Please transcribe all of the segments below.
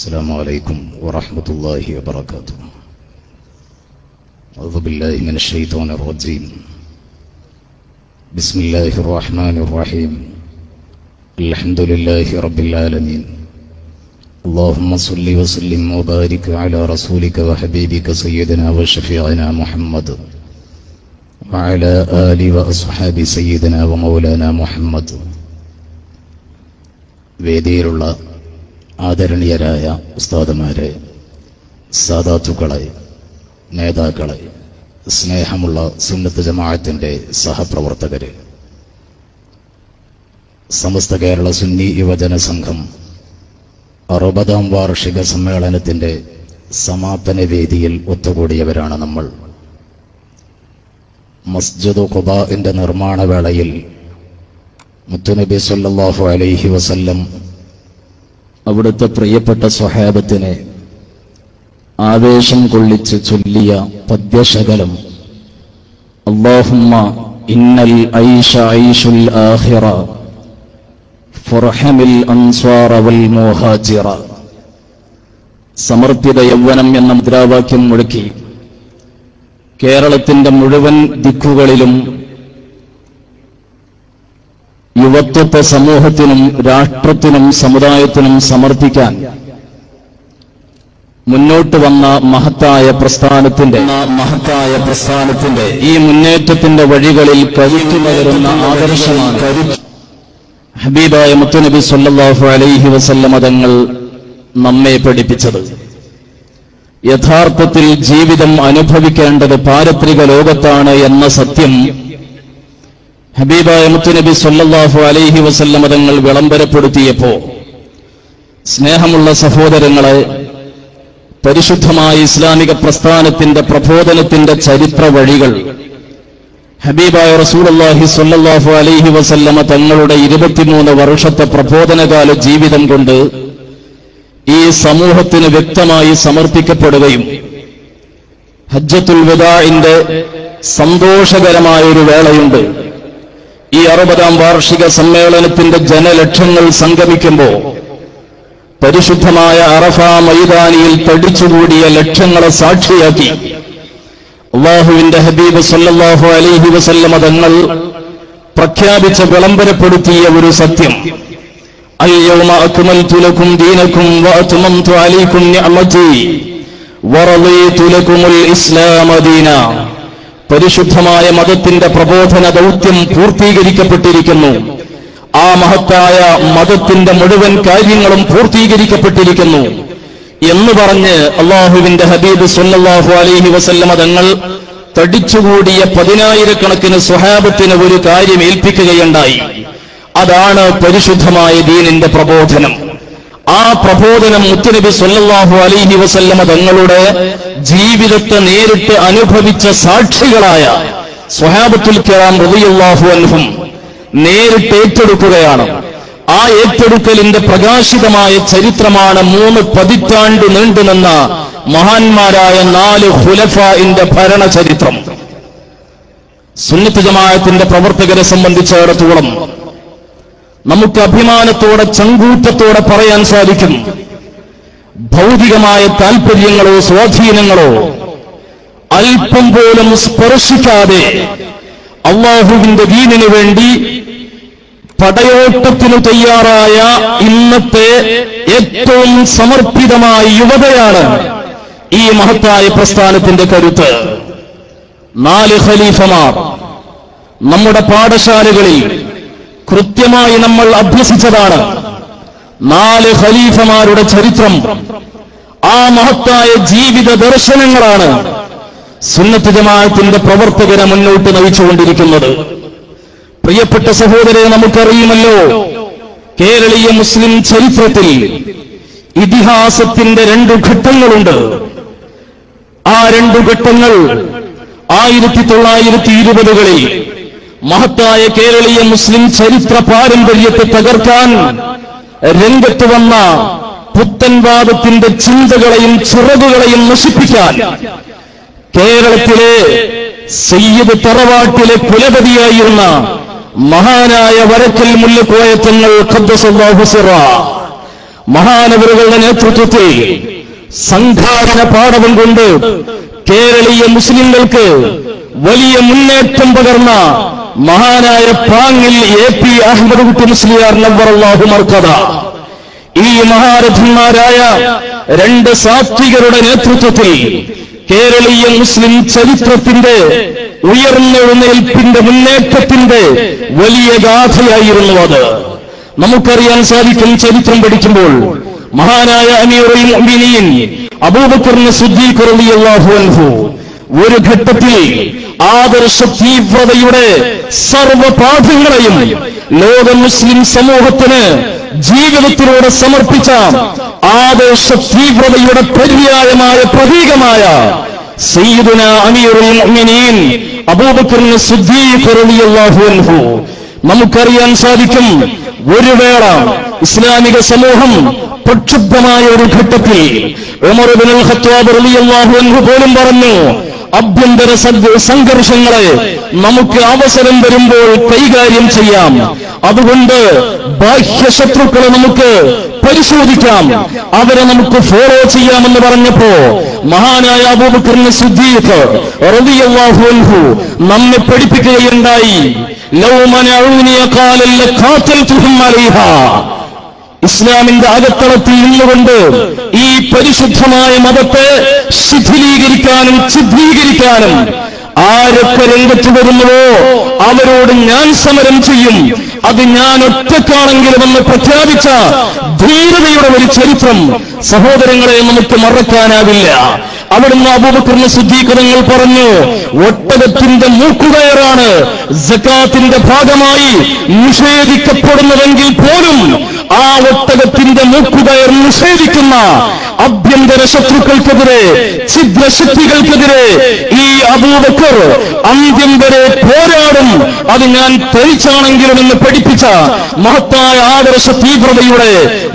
السلام عليكم ورحمة الله وبركاته أعوذ بالله من الشيطان الرجيم بسم الله الرحمن الرحيم الحمد لله رب العالمين اللهم صل وسلم وبارك على رسولك وحبيبك سيدنا وشفيعنا محمد وعلى آل وأصحاب سيدنا ومولانا محمد വേദിയിലുള്ള ആദരണീയരായ ഉസ്താദുമാരെ സാദാത്തുക്കളെ നേതാക്കളെ സ്നേഹമുള്ള സുന്നത്ത് ജമാഅത്തിന്റെ സഹപ്രവർത്തകരെ. സമസ്ത കേരള സുന്നി യുവജന സംഘം അറുപതാം വാർഷിക സമ്മേളനത്തിന്റെ സമാപന വേദിയിൽ ഒത്തുകൂടിയവരാണ് നമ്മൾ. മസ്ജിദ് ഖുബാഇന്റെ നിർമ്മാണ വേളയിൽ മുത്തുനബി സല്ലാഹു അലൈഹി വസല്ലം അവിടുത്തെ പ്രിയപ്പെട്ട സ്വഹാബത്തിനെ ആവേശം കൊള്ളിച്ച് ചൊല്ലിയ പദ്യശകലം. അള്ളാഹുമ്മ ഇന്നൽ ഐഷ ഐഷുൽ ആഹിറ ഫർഹമിൽ അൻസ്വാറ വൽ മുഹാജിറ. സമർപ്പിത യൗവനം എന്ന മുദ്രാവാക്യം മുഴക്കി കേരളത്തിന്റെ മുഴുവൻ ദിക്കുകളിലും യുവത്വത്തെ സമൂഹത്തിനും രാഷ്ട്രത്തിനും സമുദായത്തിനും സമർപ്പിക്കാൻ മുന്നോട്ട് വന്ന മഹത്തായ പ്രസ്ഥാനത്തിന്റെ മഹത്തായ പ്രസ്ഥാനത്തിന്റെ ഈ മുന്നേറ്റത്തിന്റെ വഴികളിൽ കരുത്തു പകരുന്ന ആദർശമാണ്. ഹബീബായ മുത്തുനബി സല്ലാഹു അലൈഹി വസല്ല മതങ്ങൾ നമ്മെ പഠിപ്പിച്ചത്. യഥാർത്ഥത്തിൽ ജീവിതം അനുഭവിക്കേണ്ടത് പാരത്രിക ലോകത്താണ് എന്ന സത്യം ഹബീബായ മുത്തുനബി സല്ലാഹു അലൈഹി വസല്ലമ തങ്ങൾ വിളംബരപ്പെടുത്തിയപ്പോ സ്നേഹമുള്ള സഹോദരങ്ങളെ പരിശുദ്ധമായ ഇസ്ലാമിക പ്രസ്ഥാനത്തിന്റെ പ്രബോധനത്തിന്റെ ചരിത്ര വഴികൾ ഹബീബായ റസൂലുള്ളാഹി സ്വല്ലല്ലാഹു അലൈഹി വസല്ലമ തങ്ങളുടെ ഇരുപത്തിമൂന്ന് വർഷത്തെ പ്രബോധനകാല ജീവിതം കൊണ്ട് ഈ സമൂഹത്തിന് വ്യക്തമായി സമർപ്പിക്കപ്പെടുകയും ഹജ്ജത്തുൽ വിദാഇന്റെ സന്തോഷകരമായ ഒരു വേളയുണ്ട്. ഈ അറുപതാം വാർഷിക സമ്മേളനത്തിന്റെ ജനലക്ഷങ്ങൾ സംഗമിക്കുമ്പോൾ പരിശുദ്ധമായ അറഫ മൈതാനിയിൽ തടിച്ചുകൂടിയ ലക്ഷങ്ങളെ സാക്ഷിയാക്കി അള്ളാഹുവിന്റെ ഹബീബ് സല്ലാഹു അലൈഹി വസല്ലമ തങ്ങൾ പ്രഖ്യാപിച്ച് വിളംബരപ്പെടുത്തിയ ഒരു സത്യം. അയ്യൗമ അക്മൽതു ലക്കും ദീനക്കും വഅത്മംതു അലൈക്കും നിഅമതി വറളീതു ലക്കുമുൽ പരിശുദ്ധമായ മതത്തിന്റെ പ്രബോധന ദൗത്യം പൂർത്തീകരിക്കപ്പെട്ടിരിക്കുന്നു. ആ മഹത്തായ മതത്തിന്റെ മുഴുവൻ കാര്യങ്ങളും പൂർത്തീകരിക്കപ്പെട്ടിരിക്കുന്നു. എന്ന് പറഞ്ഞ് അള്ളാഹുവിന്റെ ഹബീബ് സല്ലാഹു അലഹി വസല്ലമ തങ്ങൾ തടിച്ചുകൂടിയ പതിനായിരക്കണക്കിന് സ്വഹാബത്തിന് ഒരു കാര്യം ഏൽപ്പിക്കുകയുണ്ടായി. അതാണ് പരിശുദ്ധമായ ദീനിന്റെ പ്രബോധനം. ആ പ്രബോധനം മുത്തുനബി സല്ലാഹു അലൈഹി വസല്ലമ തങ്ങളുടെ ജീവിതത്തെ നേരിട്ട് അനുഭവിച്ച സാക്ഷികളായ സ്വഹാബത്തുൽ കിറാം റളിയല്ലാഹു അൻഹും നേരിട്ട് ഏറ്റെടുക്കുകയാണ്. ആ ഏറ്റെടുക്കലിന്റെ പ്രകാശിതമായ ചരിത്രമാണ് മൂന്ന് പതിറ്റാണ്ട് നീണ്ടുനിന്ന മഹാന്മാരായ നാല് ഹുലഫാഇന്റെ ഭരണ ചരിത്രം സുന്നത്ത് ജമാഅത്തിന്റെ പ്രവർത്തകരെ സംബന്ധിച്ചിടത്തോളം നമുക്ക് അഭിമാനത്തോടെ ചങ്കൂറ്റത്തോടെ പറയാൻ സാധിക്കും. ഭൗതികമായ താൽപര്യങ്ങളോ സ്വാധീനങ്ങളോ അല്പം പോലും സ്പർശിക്കാതെ അള്ളാഹുവിന്റെ ദീനിനു വേണ്ടി പടയോട്ടത്തിന് തയ്യാറായ ഇന്നത്തെ ഏറ്റവും സമർപ്പിതമായ യുവതയാണ് ഈ മഹത്തായ പ്രസ്ഥാനത്തിന്റെ കരുത്ത്. നാല് ഖലീഫമാർ നമ്മുടെ പാഠശാലകളിൽ കൃത്യമായി നമ്മൾ അഭ്യസിച്ചതാണ്. നാല് ഖലീഫമാരുടെ ചരിത്രം. ആ മഹത്തായ ജീവിത ദർശനങ്ങളാണ് സുന്നത്ത് ജമാഅത്തിന്റെ പ്രവർത്തകരെ മുന്നോട്ട് നയിച്ചുകൊണ്ടിരിക്കുന്നത്. പ്രിയപ്പെട്ട സഹോദരരെ നമുക്കറിയുമല്ലോ കേരളീയ മുസ്ലിം ചരിത്രത്തിൽ ഇതിഹാസത്തിന്റെ രണ്ടു ഘട്ടങ്ങളുണ്ട്. ആ രണ്ടു ഘട്ടങ്ങൾ ആയിരത്തി തൊള്ളായിരത്തി ഇരുപതുകളിൽ മഹത്തായ കേരളീയ മുസ്ലിം ചരിത്ര പാരമ്പര്യത്തെ തകർക്കാൻ രംഗത്ത് വന്ന പുത്തൻവാദത്തിന്റെ ചിന്തകളെയും ചിറകുകളെയും നശിപ്പിക്കാൻ കേരളത്തിലെ സയ്യിദ് തറവാട്ടിലെ കുലപതിയായിരുന്ന മഹാനായ വരക്കൽ മുല്ലക്കോയത്തങ്ങൾ ഖദ്ദസല്ലാഹു സിറ മഹാനവരുകളുടെ നേതൃത്വത്തിൽ സംഘാടന പാഠവും കൊണ്ട് കേരളീയ മുസ്ലിങ്ങൾക്ക് വലിയ മുന്നേറ്റം പകർന്ന മഹാനായ പാങ്ങിൽ എ പി അഹമ്മദ് കുട്ടി മുസ്ലിയാർ നവറല്ലാഹു മർക്കഥ ഈ മഹാരഥന്മാരായ രണ്ട് സാത്വികരുടെ നേതൃത്വത്തിൽ കേരളീയ മുസ്ലിം ചരിത്രത്തിന്റെ ഉയർന്നെഴുന്നേൽപ്പിന്റെ മുന്നേറ്റത്തിന്റെ വലിയ ഗാഥയായിരുന്നു അത്. നമുക്കറിയാൻ സാധിക്കും ചരിത്രം പഠിക്കുമ്പോൾ മഹാനായ അമീറുൽ അബൂബക്കറിന് സുദ്ദീഖ് റളിയല്ലാഹു അൻഹു ഒരു ഘട്ടത്തിൽ ആദർശ തീവ്രതയുടെ സർവപാഠങ്ങളെയും ലോക മുസ്ലിം സമൂഹത്തിന് ജീവിതത്തിലൂടെ സമർപ്പിച്ച ആദർശ തീവ്രതയുടെ പര്യായമായ പ്രതീകമായ അമീറുൽ മുഅ്മിനീൻ അബൂബക്കർ സിദ്ദീഖ് റളിയല്ലാഹു അൻഹു. നമുക്കറിയാൻ സാധിക്കും ഒരു വേള ഇസ്ലാമിക സമൂഹം പ്രക്ഷുബ്ധമായ ഒരു ഘട്ടത്തിൽ ഉമർ ഇബ്നുൽ ഖത്താബ് റളിയല്ലാഹു അൻഹു പോലും പറഞ്ഞു ആഭ്യന്തര സദ് സംഘർഷങ്ങളെ നമുക്ക് അവസരം വരുമ്പോൾ കൈകാര്യം ചെയ്യാം. അതുകൊണ്ട് ബാഹ്യ ശത്രുക്കളെ നമുക്ക് പരിശോധിക്കാം. അവരെ നമുക്ക് ഫോളോ ചെയ്യാമെന്ന് പറഞ്ഞപ്പോ മഹാനായ അബൂബക്കറിന് സുദ്ദീഖ് നമ്മെ പഠിപ്പിക്കുകയുണ്ടായി. ലൗ കാലല്ല കാത്തൽ ഇസ്ലാമിന്റെ അകത്തളത്തിൽ നിന്നുകൊണ്ട് ഈ പരിശുദ്ധമായ മതത്തെ ശിഥിലീകരിക്കാനും ശുദ്ധീകരിക്കാനും ആരൊക്കെ രംഗത്ത് വരുന്നുവോ അവരോട് ഞാൻ സമരം ചെയ്യും. അത് ഞാൻ ഒറ്റക്കാണെങ്കിലും എന്ന് പ്രഖ്യാപിച്ച ധീരതയുടെ ഒരു ചരിത്രം സഹോദരങ്ങളെ നമുക്ക് മറക്കാനാവില്ല. അവിടുന്ന് അബൂബക്കറിന് ശുദ്ധീകരണങ്ങൾ പറഞ്ഞു ഒട്ടകത്തിന്റെ മൂക്കുകയറാണ്. ജക്കാത്തിന്റെ ഭാഗമായി നിഷേധിക്കപ്പെടുന്നതെങ്കിൽ പോലും ആ ഒട്ടകത്തിന്റെ മൂക്കുകയർ നിഷേധിക്കുന്ന ആഭ്യന്തര ശത്രുക്കൾക്കെതിരെ ഛിദ്രശക്തികൾക്കെതിരെ ഈ അബൂബക്കർ അന്ത്യം വരെ പോരാടും അത് ഞാൻ തെളിച്ചാണെങ്കിലും എന്ന് പഠിപ്പിച്ച മഹത്തായ ആദർശ തീവ്രതയുടെ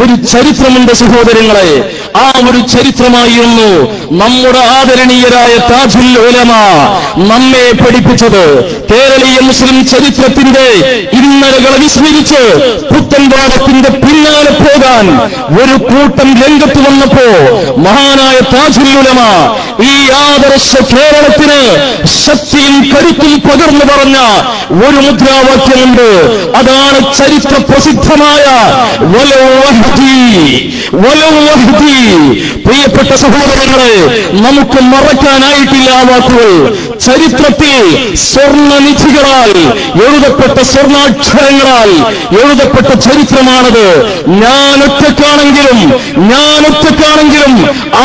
ഒരു ചരിത്രമുണ്ട് സഹോദരങ്ങളെ. ആ ഒരു ചരിത്രമായിരുന്നു നമ്മുടെ ആദരണീയരായ താജുൽ ഉലമ നമ്മെ പഠിപ്പിച്ചത്. കേരളീയ മുസ്ലിം ചരിത്രത്തിന്റെ ഇന്നലകളെ വിസ്മരിച്ച് പുത്തൻവാദത്തിന്റെ പിന്നാലെ പോകാൻ ഒരു കൂട്ടം രംഗത്ത് വന്നപ്പോ മഹാനായ താജുൽ ഉലമ ഈ ആദർശ കേരളത്തിന് ശക്തിയും കരുത്തും പകർന്നു പറഞ്ഞ ഒരു മുദ്രാവാക്യമുണ്ട്. അതാണ് ചരിത്ര പ്രസിദ്ധമായ പ്രിയപ്പെട്ട സഹോദരങ്ങളെ നമുക്ക് മറക്കാനായിട്ടില്ല ആ വാക്കുകൾ. ചരിത്രത്തിൽ സ്വർണനിധികളാൽ എഴുതപ്പെട്ട സ്വർണാക്ഷരങ്ങളാൽ എഴുതപ്പെട്ട ചരിത്രമാണത്. ഞാൻ ഒറ്റക്കാണെങ്കിലും ഞാൻ ഒറ്റക്കാണെങ്കിലും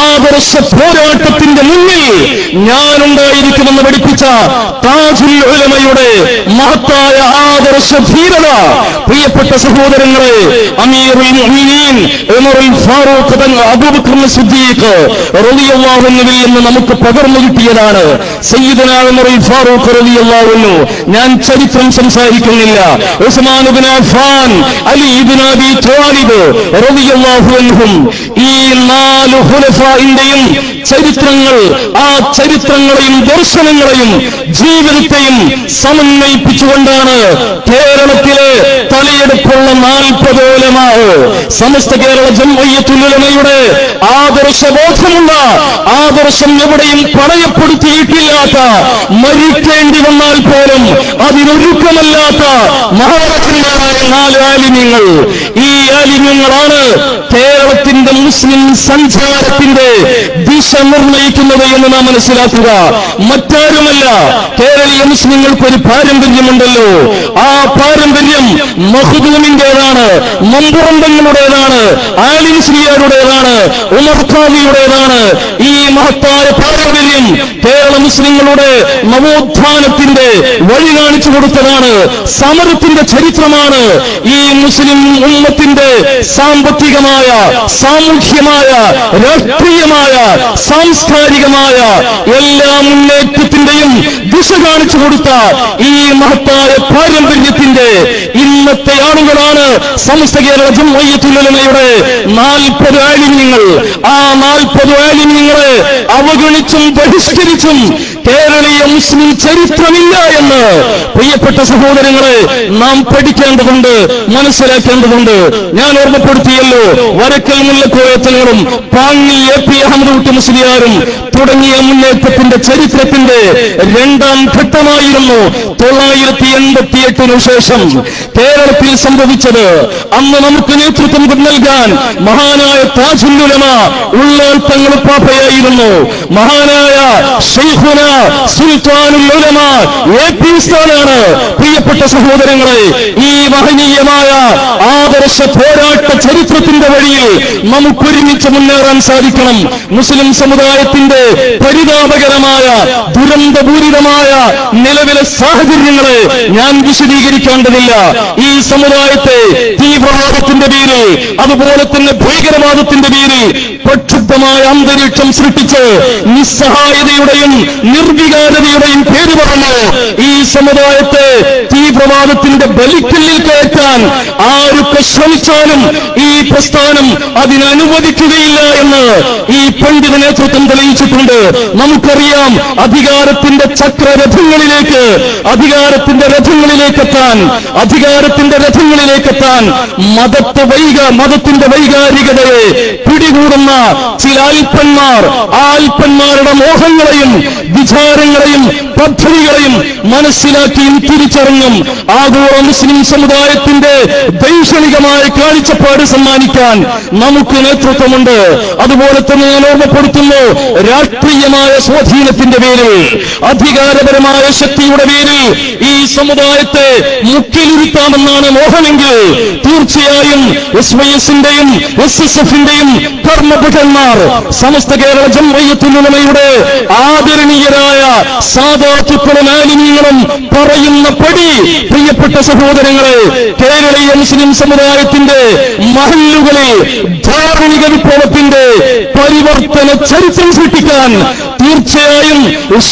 ആദർശ പോരാട്ടത്തിന്റെ മുന്നിൽ ഞാനുണ്ടായിരിക്കുമെന്ന് പഠിപ്പിച്ച താജുൽ ഉലമയുടെ മഹത്തായ ആദർശ ധീരത. പ്രിയപ്പെട്ട സഹോദരങ്ങളെ അമീറുൽ ഉമറുൽ ഫാറൂഖ് അബൂബക്കർ സിദ്ദീഖ് റളിയല്ലാഹു നമുക്ക് പകർന്നു കിട്ടിയതാണ്. ഉമറുൽ ഫാറൂഖ് റളിയല്ലാഹു ഞാൻ ചരിത്രം സംസാരിക്കുന്നില്ല. ഉസ്മാൻ ഇബ്നു അഫ്ഫാൻ അലി ഇബ്നു റളിയല്ലാഹു അൻഹും ഈ ചരിത്രങ്ങൾ ആ ചരിത്രങ്ങളെയും ദർശനങ്ങളെയും ജീവിതത്തെയും സമന്വയിപ്പിച്ചുകൊണ്ടാണ് കേരളത്തിലെ തലയെടുപ്പുള്ള നാൽപ്പതോലമാവ് സമസ്ത കേരള ജംഅയ്യത്തുലമയുടെ ആദർശബോധമുള്ള ആദർശം എവിടെയും പണയപ്പെടുത്തിയിട്ടില്ലാത്ത മരിക്കേണ്ടി വന്നാൽ പോലും അതിനൊരുക്കമല്ലാത്ത മഹാരഥന്മാരായ നാല് ആലിന്യങ്ങൾ ഈ ആലിമ്യങ്ങളാണ് കേരളത്തിന്റെ മുസ്ലിം സഞ്ചാരത്തിന്റെ ദിശ നിർണയിക്കുന്നത് എന്ന് നാം മനസ്സിലാക്കുക. മറ്റാരുമല്ല കേരളീയ മുസ്ലിങ്ങൾക്ക് ഒരു പാരമ്പര്യമുണ്ടല്ലോ. ആ പാരമ്പര്യം മഹുദൂമിന്റേതാണ് മമ്പുറന്തങ്ങളുടേതാണ് ആലി ശ്രീയാരുടേതാണ് ഉമർ ഖാദിയുടേതാണ് ഈ മഹത്തായ പാരമ്പര്യം കേരള മുസ്ലിങ്ങളുടെ നവോത്ഥാനത്തിന്റെ വഴി കാണിച്ചു കൊടുത്തതാണ് സമരത്തിന്റെ ചരിത്രമാണ്. ഈ മുസ്ലിം ഉമ്മത്തിന്റെ സാമ്പത്തികമായ സാമൂഹ്യമായ രാഷ്ട്രീയമായ സാംസ്കാരികമായ എല്ലാ മുന്നേറ്റത്തിന്റെയും ദിശ കാണിച്ചു കൊടുത്ത ഈ മഹത്തായ പാരമ്പര്യത്തിന്റെ ഇന്നത്തെ ആളുകളാണ് സമസ്ത കേരള ജമ്മയ്യത്തുലമയുടെ നാൽപ്പത് ആലിന്യങ്ങൾ ആ നാൽപ്പത് ആലിന്യങ്ങളെ അവഗണിച്ചും ബഹിഷ്കരിച്ചും കേരളീയ മുസ്ലിം ചരിത്രമില്ല എന്ന് പ്രിയപ്പെട്ട സഹോദരങ്ങളെ നാം പഠിക്കേണ്ടതുണ്ട് മനസ്സിലാക്കേണ്ടതുണ്ട്. ഞാൻ ഓർമ്മപ്പെടുത്തിയല്ലോ വരക്കൽ മുല്ലക്കോയത്തങ്ങളും പാങ്ങി എ പി അഹമ്മദ് മുസ്ലിയാരും തുടങ്ങിയ മുന്നേറ്റത്തിന്റെ ചരിത്രത്തിന്റെ രണ്ടാം ഘട്ടമായിരുന്നു തൊള്ളായിരത്തി എൺപത്തി എട്ടിനു ശേഷം കേരളത്തിൽ സംഭവിച്ചത്. അന്ന് നമുക്ക് നേതൃത്വം നൽകാൻ മഹാനായ താജുല്ലുലമ ഉള്ളാൻ തങ്ങൾ പാപ്പയായിരുന്നു. മഹാനായ ഷെയ്ഖുന സുൽത്താനുൽ ഉലമ എ പി സ്ഥാനാണ്. പ്രിയപ്പെട്ട സഹോദരങ്ങളെ ഈ മഹനീയമായ ആദർശ പോരാട്ട ചരിത്രത്തിന്റെ വഴിയിൽ നമുക്ക് ഒരുമിച്ച് മുന്നേറാൻ സാധിക്കണം. മുസ്ലിം സമുദായത്തിന്റെ പരിതാപകരമായ ദുരന്തപൂരിതമായ നിലവിലെ സാഹചര്യങ്ങളെ ഞാൻ വിശദീകരിക്കേണ്ടതില്ല. ഈ സമുദായത്തെ തീവ്രവാദത്തിന്റെ പേരിൽ അതുപോലെ തന്നെ ഭീകരവാദത്തിന്റെ പേരിൽ പ്രക്ഷുബ്ധമായ അന്തരീക്ഷം സൃഷ്ടിച്ച് നിസ്സഹായതയുടെയും നിർവികാരതയുടെയും പേര് പറഞ്ഞു. ഈ സമുദായത്തെ തീവ്രവാദത്തിന്റെ ബലിക്കല്ലിൽ കയറ്റാൻ ആരൊക്കെ ശ്രമിച്ചാലും ഈ പ്രസ്ഥാനം അതിനനുവദിക്കുകയില്ല എന്ന് ഈ പണ്ഡിത നേതൃത്വം തെളിയിച്ചിട്ടുണ്ട്. നമുക്കറിയാം അധികാരത്തിന്റെ ചക്രരഥങ്ങളിലേക്ക് അധികാരത്തിന്റെ രഥങ്ങളിലേക്ക് എത്താൻ അധികാരത്തിന്റെ രഥങ്ങളിലേക്ക് എത്താൻ മതത്തെ വൈക മതത്തിന്റെ വൈകാരികതയെ പിടികൂടുന്ന ചില അൽപ്പന്മാർ ആ അൽപ്പന്മാരുടെ മോഹങ്ങളെയും വിചാരങ്ങളെയും പദ്ധതികളെയും മനസ്സിലാക്കി തിരിച്ചറിഞ്ഞും ആഗോള മുസ്ലിം സമുദായത്തിന്റെ ദൈക്ഷണികമായ കാഴ്ചപ്പാട് സമ്മാനിക്കാൻ നമുക്ക് നേതൃത്വമുണ്ട്. അതുപോലെ തന്നെ ഞാൻ ഓർമ്മപ്പെടുത്തുന്നു രാഷ്ട്രീയമായ സ്വാധീനത്തിന്റെ പേരിൽ അധികാരപരമായ ശക്തിയുടെ പേരിൽ ഈ സമുദായത്തെ മുക്കിലിരുത്താമെന്നാണ് മോഹമെങ്കിൽ തീർച്ചയായും എസ് വൈ എസിന്റെയും എസ് എസ് എഫിന്റെയും കർമ്മഭടന്മാർ സമസ്ത കേരള ജംവയ്യത്തുലമയുടെ ആദരണീയരായ സാദാത്തുക്കളും ആലിന്യങ്ങളും പറയുന്ന പടി പ്രിയപ്പെട്ട സഹോദരങ്ങളെ കേരളീയ മുസ്ലിം സമുദായത്തിന്റെ മഹല്ലുകളിൽ ധാർമ്മിക വിപ്ലവത്തിന്റെ പരിവർത്തന ചരിത്രം സൃഷ്ടിക്കാൻ തീർച്ചയായും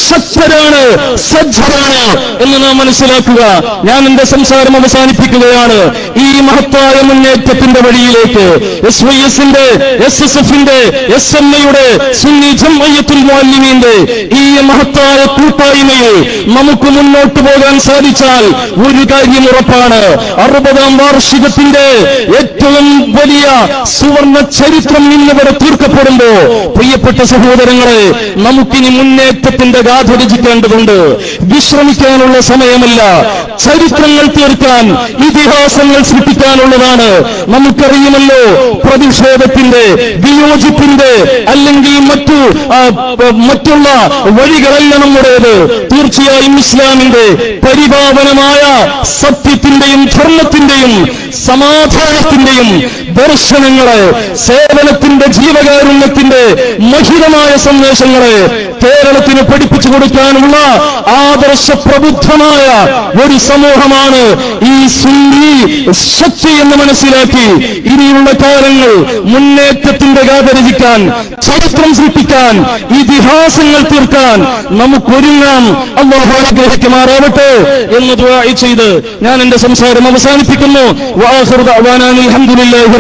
ശക്തരാണ് സജ്ജരാണ് എന്ന് നാം മനസ്സിലാക്കുക. ഞാൻ എന്റെ സംസാരം അവസാനിപ്പിക്കുകയാണ്. ഈ മഹത്തായ മുന്നേറ്റത്തിന്റെ വഴിയിലേക്ക് എസ് വൈ എസിന്റെ എസ് എസ് എഫിന്റെ എസ് എം എയുടെ സുന്നി ജംഅയ്യത്തുൽ മുഅല്ലിമീന്റെ ഈ മഹത്തായ കൂട്ടായ്മയിൽ നമുക്ക് മുന്നോട്ട് പോകാൻ സാധിച്ചാൽ ഒരു കാര്യം ഉറപ്പാണ്. അറുപതാം വാർഷികത്തിന്റെ ഏറ്റവും വലിയ സുവർണ ചരിത്രം ഇന്നിവിടെ തീർക്കപ്പെടുമ്പോ പ്രിയപ്പെട്ട സഹോദരങ്ങളെ നമുക്കിനി മുന്നേറ്റത്തിന്റെ ഗാഥ രചിക്കേണ്ടതുണ്ട്. വിശ്രമിക്കാനുള്ള സമയമല്ല ചരിത്രങ്ങൾ തീർക്കാൻ ഇതിഹാസങ്ങൾ സൃഷ്ടിക്കാനുള്ളതാണ്. നമുക്കറിയുമല്ലോ പ്രതിഷേധത്തിന്റെ വിയോജിപ്പിന്റെ അല്ലെങ്കിൽ മറ്റു മറ്റുള്ള വഴികളല്ല നമ്മുടേത്. തീർച്ചയായും ഇസ്ലാമിന്റെ പരിപാവനമായ സത്യത്തിന്റെയും ധർമ്മത്തിന്റെയും സമാധാനത്തിന്റെയും ദർശനങ്ങളെ സേവനത്തിന്റെ ജീവകാരുണ്യത്തിന്റെ മഹിതമായ സന്ദേശങ്ങളെ കേരളത്തിന് പഠിപ്പിച്ചു കൊടുക്കാനുള്ള ആദർശ പ്രബുദ്ധമായ ഒരു സമൂഹമാണ് ഈ സുന്നി ശക്തി എന്ന് മനസ്സിലാക്കി ഇനിയുള്ള കാലങ്ങൾ മുന്നേറ്റത്തിന്റെ ഗാഥ രചിക്കാൻ ചരിത്രം സൃഷ്ടിക്കാൻ ഇതിഹാസങ്ങൾ തീർക്കാൻ നമുക്കൊരുങ്ങാം. അള്ളാഹു അനുഗ്രഹിക്കുമാറാവട്ടെ എന്ന് ചെയ്ത് ഞാൻ എന്റെ സംസാരം അവസാനിപ്പിക്കുന്നു. വആഖിറു ദഅ്വാനാ